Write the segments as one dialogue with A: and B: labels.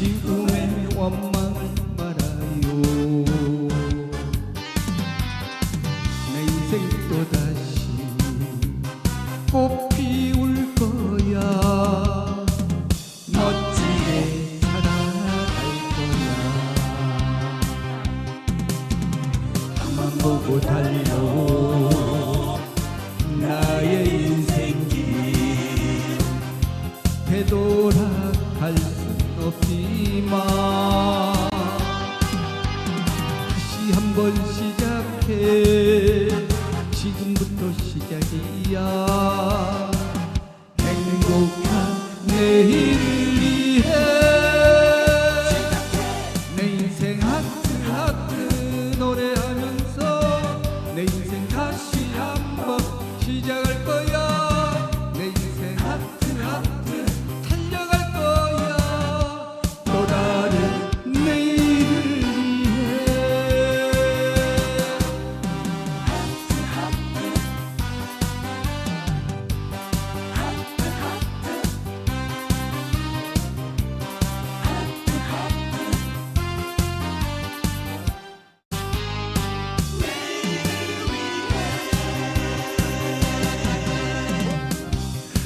A: 지금의 원망을 말아요. 내 인생 또다시 꽃 피울 거야. 멋지게 살아갈 거야. 앞만 보고 달려. 나의 인생길 되돌아갈 없지만 다시 한번 시작해 지금부터 시작이야. 행복한 내일을 위해 내 인생 하트 하트 노래하면서 내 인생 다시 한번 시작할 거야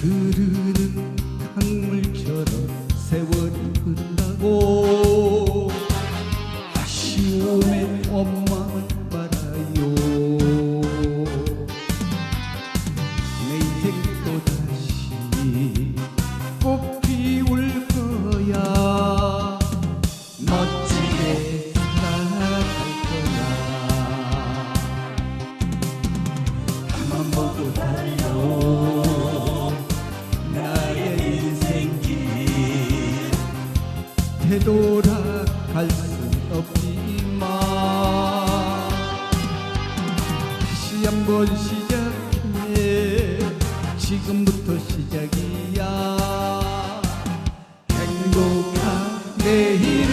A: くる 되돌아갈 수 없지만 다시 한번 시작해. 지금부터 시작이야. 행복한 내일.